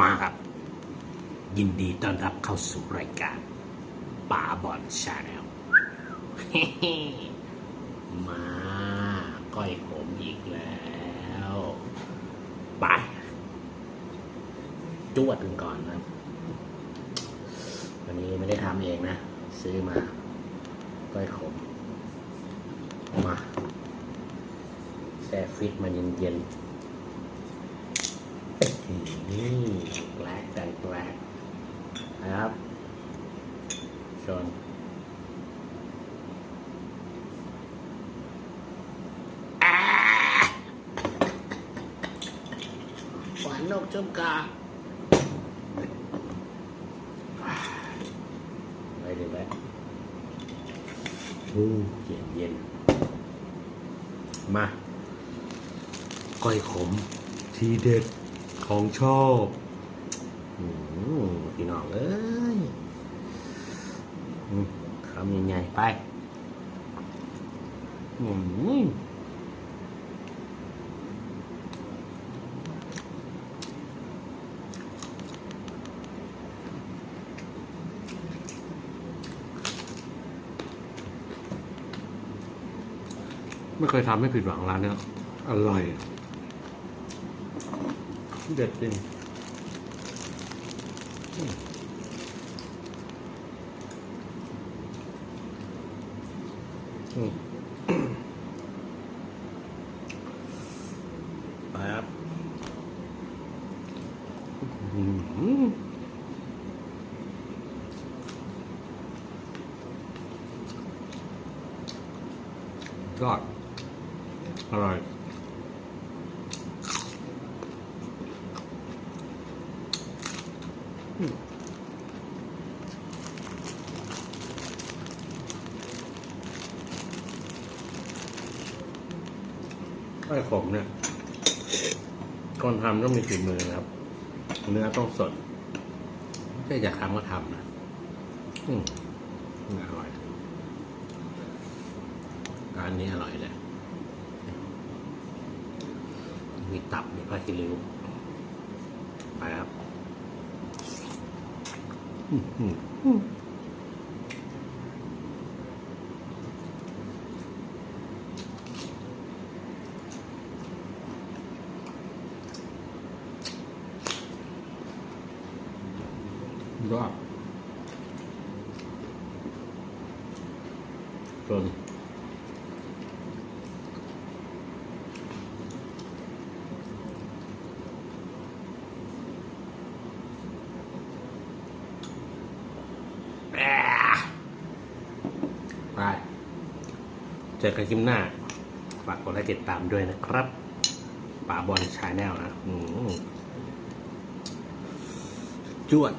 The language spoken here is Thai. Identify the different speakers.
Speaker 1: มาครับ ยินดีต้อนรับเข้าสู่รายการป่าบอลชาแนลมาก้อยขมอีกแล้วไปจวดกันก่อนนะวันนี้ไม่ได้ทำเองนะ ซื้อมา ก้อยขม มาแช่ฟิตมาเย็นๆ แปลกใจแปลกนะครับชนหวานนกชมกาไปดีไหมอู้เย็นเย็น มา ก้อยขม ทีเด็ด ของชอบพี่น้องเอ้ยคำยังไงไปอืม
Speaker 2: ไม่เคยทำให้ผิดหวังร้านเนี้ยอร่อย เด็ดจริง
Speaker 1: อืมไปครับอืม
Speaker 2: ยอดอร่อย
Speaker 1: ก้อยขมเนี่ยคนทำต้องมีฝีมือนะครับ เนื้อต้องสดไม่ใช่อยากทำก็ทำนะอืมอร่อยร้านนี้อร่อยเลยมีตับมีผ้าคีริ้ว ไปครับ อื้อหือรอดจนแอะไป เจอกันคลิปหน้า ฝากกดไลค์ติดตามด้วยนะครับป่าบอลชาแนลนะจวด